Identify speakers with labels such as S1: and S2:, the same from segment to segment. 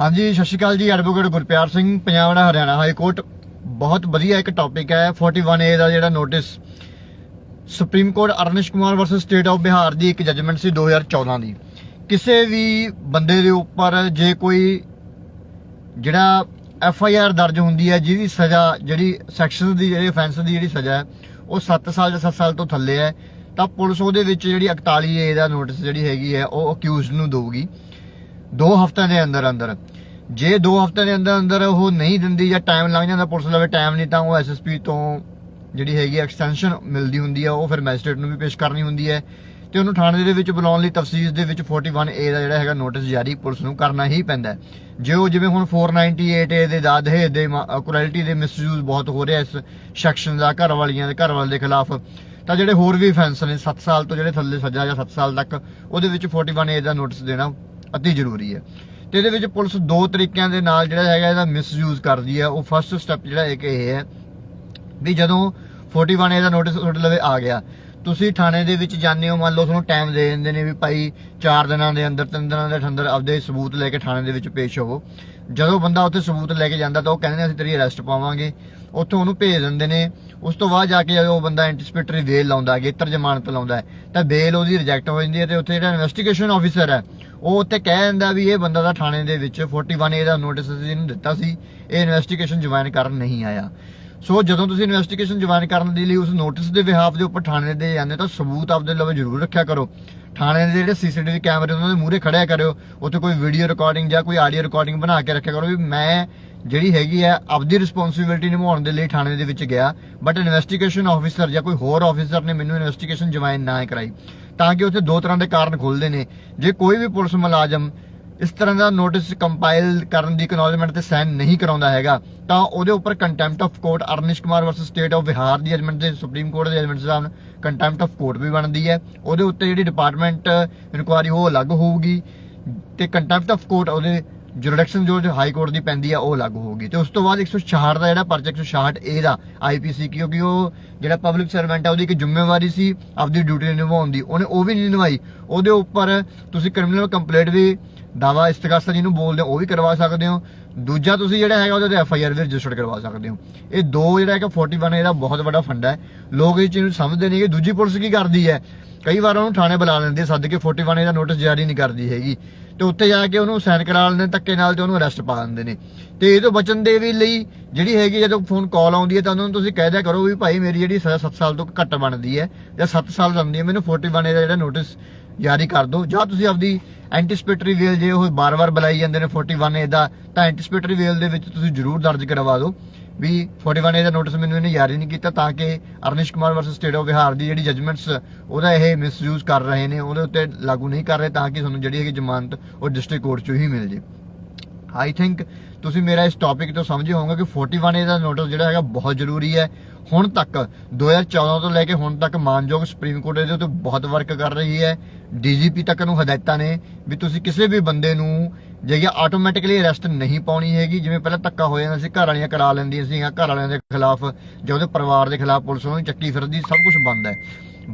S1: ਹਾਂਜੀ, ਸਤਿ ਸ਼੍ਰੀ ਅਕਾਲ ਜੀ, ਐਡਵੋਕੇਟ ਗੁਰਪਿਆਰ ਸਿੰਘ, ਪੰਜਾਬ ਦਾ ਹਰਿਆਣਾ ਹਾਈ ਕੋਰਟ। ਬਹੁਤ ਵਧੀਆ ਇੱਕ ਟੌਪਿਕ ਹੈ 41A ਦਾ ਜਿਹੜਾ notice supreme court Arnesh Kumar versus state of Bihar ਦੀ ਇੱਕ ਜੱਜਮੈਂਟ ਸੀ 2014 ਦੀ। ਕਿਸੇ ਵੀ ਬੰਦੇ ਦੇ ਉੱਪਰ ਜੇ ਕੋਈ ਜਿਹੜਾ ਐਫ ਆਈ ਆਰ ਦਰਜ ਹੁੰਦੀ ਹੈ, ਜਿਹਦੀ ਸਜ਼ਾ ਜਿਹੜੀ ਸੈਕਸ਼ਨ ਦੀ, ਜਿਹੜੀ ਅਫੈਂਸ ਦੀ ਜਿਹੜੀ ਸਜ਼ਾ ਹੈ, ਉਹ 7 ਸਾਲ ਜਾਂ 7 ਸਾਲ ਤੋਂ ਥੱਲੇ ਹੈ, ਤਾਂ ਪੁਲਿਸ ਉਹਦੇ ਵਿੱਚ ਜਿਹੜੀ 41 ਏ ਦਾ ਨੋਟਿਸ ਜਿਹੜੀ ਹੈਗੀ ਹੈ, ਉਹ ਅਕਿਊਜ਼ਡ ਨੂੰ ਦੇਊਗੀ। 2 ਹਫ਼ਤਿਆਂ ਦੇ ਅੰਦਰ ਅੰਦਰ ਜੇ 2 ਹਫ਼ਤਿਆਂ ਦੇ ਅੰਦਰ ਅੰਦਰ ਉਹ ਨਹੀਂ ਦਿੰਦੀ ਜਾਂ ਟਾਈਮ ਲੰਘ ਜਾਂਦਾ, ਪੁਲਿਸ ਲਵੇ ਟਾਈਮ ਨਹੀਂ, ਤਾਂ ਉਹ ਐਸਐਸਪੀ ਤੋਂ ਜਿਹੜੀ ਹੈਗੀ ਐਕਸਟੈਂਸ਼ਨ ਮਿਲਦੀ ਹੁੰਦੀ ਹੈ ਉਹ ਫਿਰ ਮੈਜਿਸਟ੍ਰੇਟ ਨੂੰ ਵੀ ਪੇਸ਼ ਕਰਨੀ ਹੁੰਦੀ ਹੈ ਤੇ ਉਹਨੂੰ ਥਾਣੇ ਦੇ ਵਿੱਚ ਬੁਲਾਉਣ ਲਈ ਤਫਸੀਲ ਦੇ ਵਿੱਚ 41A ਦਾ ਜਿਹੜਾ ਹੈਗਾ ਨੋਟਿਸ ਜਾਰੀ ਪੁਲਿਸ ਨੂੰ ਕਰਨਾ ਹੀ ਪੈਂਦਾ ਹੈ। ਜੇ ਉਹ ਜਿਵੇਂ ਹੁਣ 498 ਦੇ ਦਾਦ ਦੇ ਕੁਆਲਿਟੀ ਦੇ ਮਿਸਯੂਜ਼ ਬਹੁਤ ਹੋ ਰਿਹਾ ਇਸ ਸੈਕਸ਼ਨ ਦਾ, ਘਰ ਵਾਲੀਆਂ ਦੇ, ਘਰ ਵਾਲੇ ਦੇ ਖਿਲਾਫ, ਤਾਂ ਜਿਹੜੇ ਹੋਰ ਵੀ ਫੈਂਸ ਨੇ 7 ਸਾਲ ਤੋਂ ਜਿਹੜੇ ਥੱਲੇ ਸਜ਼ਾ ਜਾਂ 7 ਸਾਲ ਤੱਕ, ਉਹਦੇ ਵਿੱਚ 41A ਦਾ ਨੋਟਿਸ ਦੇਣਾ ਅਤੀ ਜ਼ਰੂਰੀ ਹੈ। ਤੇ ਇਹਦੇ ਵਿੱਚ ਪੁਲਿਸ ਦੋ ਤਰੀਕਿਆਂ ਦੇ ਨਾਲ ਜਿਹੜਾ ਹੈਗਾ ਇਹਦਾ ਮਿਸਯੂਜ਼ ਕਰਦੀ ਹੈ। ਉਹ ਫਸਟ ਸਟੈਪ ਜਿਹੜਾ ਇੱਕ ਇਹ ਹੈ ਵੀ ਜਦੋਂ 41A ਦਾ ਨੋਟਿਸ ਤੁਹਾਡੇ ਲਵੇ ਆ ਗਿਆ ਤੁਸੀਂ ਥਾਣੇ ਦੇ ਵਿੱਚ ਜਾਂਦੇ ਹੋ, ਮੰਨ ਲਓ ਤੁਹਾਨੂੰ ਟਾਈਮ ਦੇ ਦਿੰਦੇ ਨੇ ਵੀ ਭਾਈ 4 ਦਿਨਾਂ ਦੇ ਅੰਦਰ 3 ਦਿਨਾਂ ਦੇ ਅੰਦਰ ਆਪਦੇ ਸਬੂਤ ਲੈ ਕੇ ਥਾਣੇ ਦੇ ਵਿੱਚ ਪੇਸ਼ ਹੋਵੋ। ਜਦੋਂ ਬੰਦਾ ਉੱਥੇ ਸਬੂਤ ਲੈ ਕੇ ਜਾਂਦਾ ਤਾਂ ਉਹ ਕਹਿੰਦੇ ਨੇ ਅਸੀਂ ਤੇਰੀ ਅਰੈਸਟ ਪਾਵਾਂਗੇ। ਉੱਥੋਂ ਉਹਨੂੰ ਭੇਜ ਦਿੰਦੇ ਨੇ। ਉਸ ਤੋਂ ਬਾਅਦ ਜਾ ਕੇ ਜਦੋਂ ਉਹ ਬੰਦਾ ਐਂਟੀਸਪੇਟਰੀ ਬੇਲ ਲਾਉਂਦਾ, ਗੇਤਰ ਜ਼ਮਾਨਤ ਲਾਉਂਦਾ ਤਾਂ ਬੇਲ ਉਹਦੀ ਰਿਜੈਕਟ ਹੋ ਜਾਂਦੀ ਹੈ ਤੇ ਉੱਥੇ ਜਿਹੜਾ ਇਨਵੈਸਟੀਗੇਸ਼ਨ ਆਫੀਸਰ ਹੈ, ਉਹ ਉੱਥੇ ਕਹਿ ਦਿੰਦਾ ਵੀ ਇਹ ਬੰਦਾ ਦਾ ਥਾਣੇ ਦੇ ਵਿੱਚ 41A ਦਾ ਨੋਟਿਸ ਅਸੀਂ ਇਹਨੂੰ ਦਿੱਤਾ ਸੀ। ਇਹ ਇਨਵੈਸਟੀਗੇਸ਼ਨ ਜੁਆਇਨ ਕਰਨ ਨਹੀਂ ਆਇਆ। ਸੋ ਜਦੋਂ ਤੁਸੀਂ ਇਨਵੈਸਟੀਗੇਸ਼ਨ ਜੁਆਇਨ ਕਰਨ ਦੇ ਲਈ ਉਸ ਨੋਟਿਸ ਦੇ ਬਿਹਾਫ ਦੇ ਉੱਪਰ ਥਾਣੇ ਦੇ ਜਾਂਦੇ ਤਾਂ ਸਬੂਤ ਆਪਦੇ ਲਵੇ ਜ਼ਰੂਰ ਰੱਖਿਆ ਕਰੋ। ਥਾਣੇ ਦੇ ਜਿਹੜੇ ਸੀਸੀਟੀਵੀ ਕੈਮਰੇ ਉਹਨਾਂ ਦੇ ਮੂਹਰੇ ਖੜਿਆ ਕਰਿਓ। ਉੱਥੇ ਕੋਈ ਵੀਡੀਓ ਰਿਕਾਰਡਿੰਗ ਜਾਂ ਕੋਈ ਆਡੀਓ ਰਿਕਾਰਡਿੰਗ ਬਣਾ ਕੇ ਰੱਖਿਆ ਕਰੋ ਵੀ ਮੈਂ ਜਿਹੜੀ ਹੈਗੀ ਹੈ, ਆਪਦੀ ਰਿਸਪੌਂਸਿਬਿਲਟੀ ਨਿਭਾਉਣ ਦੇ ਲਈ ਥਾਣੇ ਦੇ ਵਿੱਚ ਗਿਆ ਬਟ ਇਨਵੈਸਟੀਗੇਸ਼ਨ ਆਫੀਸਰ ਜਾਂ ਕੋਈ ਹੋਰ ਆਫੀਸਰ ਨੇ ਮੈਨੂੰ ਇਨਵੈਸਟੀਗੇਸ਼ਨ ਜੁਆਇਨ ਨਾ ਕਰਾਈ। ਤਾਂ ਕਿ ਉੱਥੇ ਦੋ ਤਰ੍ਹਾਂ ਦੇ ਕਾਰਨ ਖੁੱਲਦੇ ਨੇ। ਜੇ ਕੋਈ ਵੀ ਪੁਲਿਸ ਮੁਲਾਜ਼ਮ ਇਸ ਤਰ੍ਹਾਂ ਦਾ ਨੋਟਿਸ ਕੰਪਾਈਲ ਕਰਨ ਦੀ ਐਕਨੋਲਜਮੈਂਟ ਤੇ ਸਾਈਨ ਨਹੀਂ ਕਰਾਉਂਦਾ ਹੈਗਾ, ਤਾਂ ਉਹਦੇ ਉੱਪਰ contempt of court Arnesh Kumar versus state of Bihar the judgement ਦੇ ਸੁਪਰੀਮ ਕੋਰਟ ਦੇ ਜਜਮੈਂਟ ਸਾਹਿਬ ਕੰਟੈਂਪਟ ਆਫ ਕੋਰਟ ਵੀ ਬਣਦੀ ਹੈ। ਉਹਦੇ ਉੱਤੇ ਜਿਹੜੀ ਡਿਪਾਰਟਮੈਂਟ ਇਨਕੁਆਰੀ ਉਹ ਅਲੱਗ ਹੋਊਗੀ ਤੇ ਕੰਟੈਂਪਟ ਆਫ ਕੋਰਟ ਉਹਦੇ ਜੁਰਿਡਿਕਸ਼ਨ ਜੋ ਹਾਈ ਕੋਰਟ ਦੀ ਪੈਂਦੀ ਆ, ਉਹ ਅਲੱਗ ਹੋਊਗੀ। ਤੇ ਉਸ ਤੋਂ ਬਾਅਦ 166 ਦਾ ਜਿਹੜਾ ਪਰਚਾ 166 ਏ ਦਾ ਆਈਪੀਸੀ ਕਿਉਂਕਿ ਉਹ ਜਿਹੜਾ ਪਬਲਿਕ ਸਰਵੈਂਟ ਆ, ਉਹਦੀ ਇੱਕ ਜ਼ਿੰਮੇਵਾਰੀ ਸੀ ਆਪਦੀ ਡਿਊਟੀ ਨਿਭਾਉਣ ਦੀ। ਉਹਨੇ ਉਹ ਵੀ ਨਹੀਂ ਨਿਭਾਈ। ਉਹਦੇ ਉੱਪਰ ਤੁਸੀਂ ਕ੍ਰਿਮੀਨਲ ਕੰਪਲੇਂਟ ਵੀ ਦਾਵਾ ਇਸਤਗਾਸਾ ਜਿਹਨੂੰ ਬੋਲਦੇ ਹੋ, ਉਹ ਵੀ ਕਰਵਾ ਸਕਦੇ ਹੋ। ਦੂਜਾ ਤੁਸੀਂ ਜਿਹੜਾ ਹੈਗਾ ਉਹਦੇ ਤੇ ਐਫ ਆਈ ਆਰ ਵੀ ਰਜਿਸਟਰ ਕਰਵਾ ਸਕਦੇ ਹੋ। ਇਹ ਦੋ ਜਿਹੜਾ ਹੈਗਾ 41 ਇਹਦਾ ਬਹੁਤ ਵੱਡਾ ਫੰਡਾ ਹੈ। ਲੋਕ ਇਹ ਚੀਜ਼ ਨੂੰ ਸਮਝਦੇ ਨਹੀਂ ਕਿ ਦੂਜੀ ਪੁਲਿਸ ਕੀ ਕਰਦੀ ਹੈ? ਕਈ ਵਾਰ ਉਹਨੂੰ ਥਾਣੇ ਬੁਲਾ ਲੈਂਦੇ, ਸੱਦ ਕੇ 41 ਇਹਦਾ ਨੋਟਿਸ ਜਾਰੀ ਨਹੀਂ ਕਰਦੀ ਹੈਗੀ। ਤੇ ਉੱਥੇ ਜਾ ਕੇ ਉਹਨੂੰ ਸਾਈਨ ਕਰਾ ਲੈਂਦੇ, ਧੱਕੇ ਨਾਲ ਤੇ ਉਹਨੂੰ ਅਰੈਸਟ ਪਾ ਦਿੰਦੇ ਨੇ। ਤੇ ਇਹ ਤੋਂ ਬਚਣ ਦੇ ਵੀ ਲਈ ਜਿਹੜੀ ਹੈਗੀ ਜਦੋਂ ਫੋਨ ਕਾਲ ਆਉਂਦੀ ਹੈ ਤਾਂ ਉਹਨਾਂ ਨੂੰ ਤੁਸੀਂ ਕਹਿ ਦਿਆ ਕਰੋ ਵੀ ਭਾਈ ਮੇਰੀ ਜਿਹੜੀ ਸਜ਼ਾ 7 ਸਾਲ ਤੋਂ ਘੱਟ ਬਣਦੀ ਹੈ ਜਾਂ 7 ਸਾਲ ਬਣਦੀ ਹੈ, ਮੈਨੂੰ 41 ਦਾ ਜਿਹੜਾ ਨੋਟਿਸ ਜਾਰੀ ਕਰ ਦਿਓ। ਜਾਂ ਤੁਸੀਂ ਆਪਦੀ ਐਂਟੀਸਪੇਟਰੀ ਵੇਲ ਜੇ ਉਹ ਬਾਰ-ਬਾਰ ਬੁਲਾਈ ਜਾਂਦੇ ਨੇ 41 ਦਾ, ਤਾਂ ਐਂਟੀਸਪੇਟਰੀ ਵੇਲ ਦੇ ਵਿੱਚ ਤੁਸੀਂ ਜ਼ਰੂਰ ਦਰਜ ਕਰਵਾ ਦਿਓ। ਵੀ 41 ਦਾ ਨੋਟਿਸ ਮੈਨੂੰ ਇਹਨੇ ਜਾਰੀ ਨਹੀਂ ਕੀਤਾ, ਤਾਂ ਕਿ Arnesh Kumar versus state of Bihar ਦੀ ਜਿਹੜੀ ਜਜਮੈਂਟਸ ਉਹਦਾ ਇਹ ਮਿਸਯੂਜ਼ ਕਰ ਰਹੇ ਨੇ, ਉਹਦੇ ਉੱਤੇ ਲਾਗੂ ਨਹੀਂ ਕਰ ਰਹੇ, ਤਾਂ ਕਿ ਤੁਹਾਨੂੰ ਜਿਹੜੀ ਹੈਗੀ ਜ਼ਮਾਨਤ, ਉਹ ਡਿਸਟ੍ਰਿਕਟ ਕੋਰਟ ਚੋਂ ਹੀ ਮਿਲ ਜੇ। ਆਈ ਥਿੰਕ ਤੁਸੀਂ ਮੇਰਾ ਇਸ ਟੌਪਿਕ ਤੋਂ ਸਮਝੇ ਹੋਵੋਗੇ ਕਿ 41 ਦਾ ਨੋਟਿਸ ਜਿਹੜਾ ਹੈਗਾ ਬਹੁਤ ਜ਼ਰੂਰੀ ਹੈ। ਹੁਣ ਤੱਕ 2014 ਤੋਂ ਲੈ ਕੇ ਹੁਣ ਤੱਕ ਮਾਨਯੋਗ ਸੁਪਰੀਮ ਕੋਰਟ ਇਹਦੇ ਉੱਤੇ ਬਹੁਤ ਵਰਕ ਕਰ ਰਹੀ ਹੈ। ਡੀਜੀਪੀ ਤੱਕ ਨੂੰ ਹਦਾਇਤਾਂ ਨੇ ਵੀ ਤੁਸੀਂ ਕਿਸੇ ਵੀ ਬੰਦੇ ਨੂੰ ਜੇ ਆਟੋਮੈਟਿਕਲੀ ਅਰੈਸਟ ਨਹੀਂ ਪਾਉਣੀ ਹੈਗੀ, ਜਿਵੇਂ ਪਹਿਲਾਂ ਧੱਕਾ ਹੋ ਜਾਂਦਾ ਸੀ, ਘਰ ਵਾਲੀਆਂ ਕਰਾ ਲੈਂਦੀਆਂ ਸੀਗੀਆਂ, ਘਰ ਵਾਲਿਆਂ ਦੇ ਖਿਲਾਫ, ਜਾਂ ਉਹਦੇ ਪਰਿਵਾਰ ਦੇ ਖਿਲਾਫ ਪੁਲਿਸ ਉਹਨੂੰ ਚੱਕੀ ਫਿਰਦੀ, ਸਭ ਕੁਝ ਬੰਦ ਹੈ।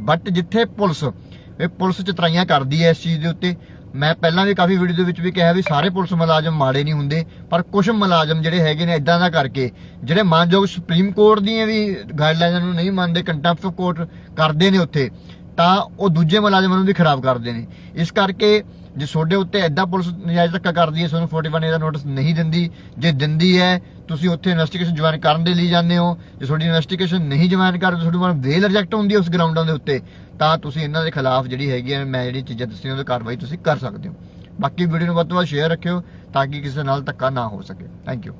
S1: ਬਟ ਜਿੱਥੇ ਪੁਲਿਸ, ਇਹ ਪੁਲਿਸ ਚਤਰਾਈਆਂ ਕਰਦੀ ਹੈ ਇਸ ਚੀਜ਼ ਦੇ ਉੱਤੇ, ਮੈਂ ਪਹਿਲਾਂ ਵੀ ਕਾਫੀ ਵੀਡੀਓ ਦੇ ਵਿੱਚ ਵੀ ਕਿਹਾ ਵੀ ਸਾਰੇ ਪੁਲਿਸ ਮੁਲਾਜ਼ਮ ਮਾੜੇ ਨਹੀਂ ਹੁੰਦੇ, ਪਰ ਕੁਝ ਮੁਲਾਜ਼ਮ ਜਿਹੜੇ ਹੈਗੇ ਨੇ ਇਦਾਂ ਦਾ ਕਰਕੇ, ਜਿਹੜੇ ਮਾਨਯੋਗ ਸੁਪਰੀਮ ਕੋਰਟ ਦੀਆਂ ਵੀ ਗਾਈਡਲਾਈਨਾਂ ਨੂੰ ਨਹੀਂ ਮੰਨਦੇ ਕੰਟੈਂਪਟ ਆਫ ਕੋਰਟ ਕਰਦੇ ਨੇ ਉੱਥੇ, ਤਾਂ ਉਹ ਦੂਜੇ ਮੁਲਾਜ਼ਮਾਂ ਨੂੰ ਵੀ ਖਰਾਬ ਕਰਦੇ ਨੇ। ਇਸ ਕਰਕੇ ਜੇ ਤੁਹਾਡੇ ਉੱਤੇ ਐਦਾਂ ਪੁਲਿਸ ਨਜਾਇਜ਼ ਧੱਕਾ ਕਰਦੀ ਹੈ ਤੁਹਾਨੂੰ 41 ਦਾ ਨੋਟਿਸ ਨਹੀਂ ਦਿੰਦੀ, ਜੇ ਦਿੰਦੀ ਹੈ, ਤੁਸੀਂ ਉੱਥੇ ਇਨਵੈਸਟੀਗੇਸ਼ਨ ਜੁਆਇਨ ਕਰਨ ਦੇ ਲਈ ਜਾਂਦੇ ਹੋ। ਜੇ ਤੁਹਾਡੀ ਇਨਵੈਸਟੀਗੇਸ਼ਨ ਨਹੀਂ ਜੁਆਇਨ ਕਰਦੇ ਤੁਹਾਡੇ ਮਨ ਵੇਲ ਰਿਜੈਕਟ ਹੁੰਦੀ ਹੈ ਉਸ ਗਰਾਊਂਡਾਂ ਦੇ ਉੱਤੇ, ਤਾਂ ਤੁਸੀਂ ਇਹਨਾਂ ਦੇ ਖਿਲਾਫ ਜਿਹੜੀ ਹੈਗੀ ਹੈ, ਮੈਂ ਜਿਹੜੀ ਚੀਜ਼ਾਂ ਦੱਸੀਆਂ, ਉਹਦੀ ਕਾਰਵਾਈ ਤੁਸੀਂ ਕਰ ਸਕਦੇ ਹੋ। ਬਾਕੀ ਵੀਡੀਓ ਨੂੰ ਵੱਧ ਤੋਂ ਵੱਧ ਸ਼ੇਅਰ ਰੱਖਿਓ, ਤਾਂ ਕਿ ਕਿਸੇ ਨਾਲ ਧੱਕਾ ਨਾ ਹੋ ਸਕੇ। Thank you